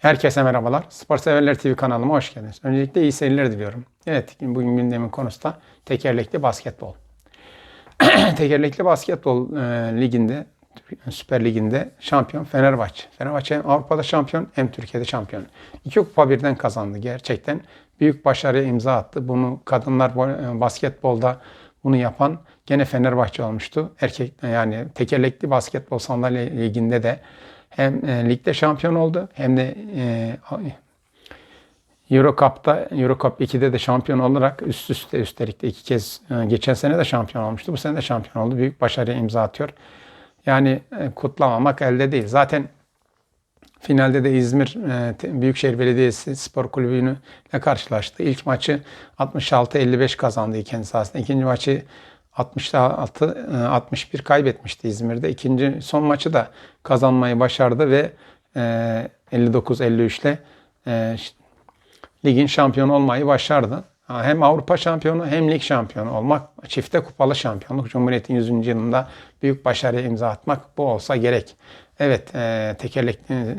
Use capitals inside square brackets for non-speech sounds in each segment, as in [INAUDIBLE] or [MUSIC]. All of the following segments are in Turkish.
Herkese merhabalar. Spor Severler TV kanalıma hoş geldiniz. Öncelikle iyi seyirler diliyorum. Evet, bugün gündemin konusu da tekerlekli basketbol. [CLEARS THROAT] tekerlekli basketbol e, liginde, Süper Lig'inde şampiyon Fenerbahçe. Fenerbahçe hem Avrupa'da şampiyon hem Türkiye'de şampiyon. İki kupa birden kazandı. Gerçekten büyük başarıya imza attı. Bunu kadınlar e, basketbolda bunu yapan gene Fenerbahçe olmuştu. Erkek yani tekerlekli basketbol sandalye liginde de hem e, ligde şampiyon oldu hem de e, Euro Cup'ta, Euro Cup 2'de de şampiyon olarak üst üste üstelik de iki kez e, geçen sene de şampiyon olmuştu. Bu sene de şampiyon oldu. Büyük başarıya imza atıyor. Yani e, kutlamamak elde değil. Zaten finalde de İzmir e, Büyükşehir Belediyesi Spor Kulübü'nü karşılaştı. İlk maçı 66-55 kazandı kendisi aslında. İkinci maçı 66-61 kaybetmişti İzmir'de. İkinci son maçı da kazanmayı başardı ve e, 59-53 ile e, ligin şampiyonu olmayı başardı. Hem Avrupa şampiyonu hem lig şampiyonu olmak, çifte kupalı şampiyonluk Cumhuriyet'in 100. yılında büyük başarıya imza atmak bu olsa gerek. Evet, e, tekerlekli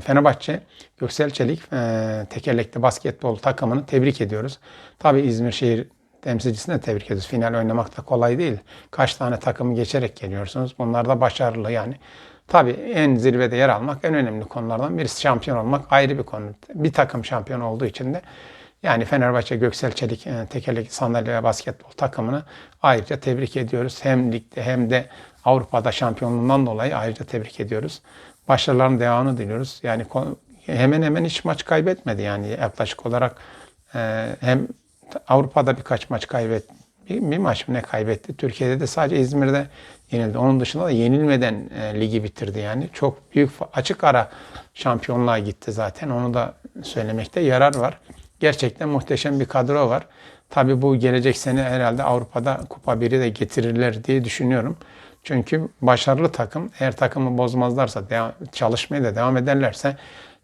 Fenerbahçe, Göksel Çelik e, tekerlekli basketbol takımını tebrik ediyoruz. Tabii İzmir şehir temsilcisini tebrik ediyoruz. Final oynamak da kolay değil. Kaç tane takımı geçerek geliyorsunuz. Bunlar da başarılı yani. Tabii en zirvede yer almak en önemli konulardan birisi. Şampiyon olmak ayrı bir konu. Bir takım şampiyon olduğu için de yani Fenerbahçe Göksel Çelik e, tekerlekli sandalye ve basketbol takımını ayrıca tebrik ediyoruz. Hem ligde hem de Avrupa'da şampiyonluğundan dolayı ayrıca tebrik ediyoruz. Başarıların devamını diliyoruz. Yani hemen hemen hiç maç kaybetmedi yani yaklaşık olarak e, hem Avrupa'da birkaç maç kaybetti. Bir, bir maç mı ne kaybetti? Türkiye'de de sadece İzmir'de yenildi. Onun dışında da yenilmeden e, ligi bitirdi yani. Çok büyük açık ara şampiyonluğa gitti zaten. Onu da söylemekte yarar var. Gerçekten muhteşem bir kadro var. Tabii bu gelecek sene herhalde Avrupa'da Kupa biri de getirirler diye düşünüyorum. Çünkü başarılı takım eğer takımı bozmazlarsa, devam, çalışmaya da devam ederlerse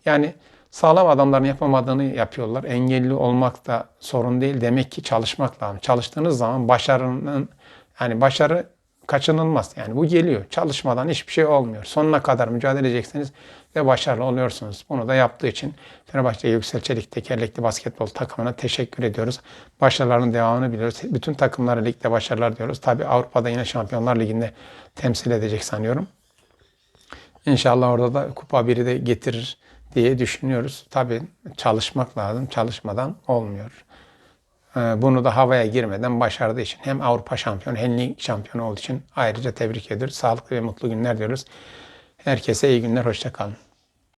yani sağlam adamların yapamadığını yapıyorlar. Engelli olmak da sorun değil. Demek ki çalışmak lazım. Çalıştığınız zaman başarının yani başarı kaçınılmaz. Yani bu geliyor. Çalışmadan hiçbir şey olmuyor. Sonuna kadar mücadele edeceksiniz ve başarılı oluyorsunuz. Bunu da yaptığı için Fenerbahçe Yüksel Çelik tekerlekli basketbol takımına teşekkür ediyoruz. Başarıların devamını biliyoruz. Bütün takımlara ligde başarılar diyoruz. Tabii Avrupa'da yine Şampiyonlar Ligi'nde temsil edecek sanıyorum. İnşallah orada da kupa biri de getirir diye düşünüyoruz. Tabii çalışmak lazım. Çalışmadan olmuyor. Ee, Bunu da havaya girmeden başardığı için hem Avrupa şampiyonu hem lig şampiyonu olduğu için ayrıca tebrik ediyoruz. Sağlıklı ve mutlu günler diyoruz. Herkese iyi günler, hoşça kalın.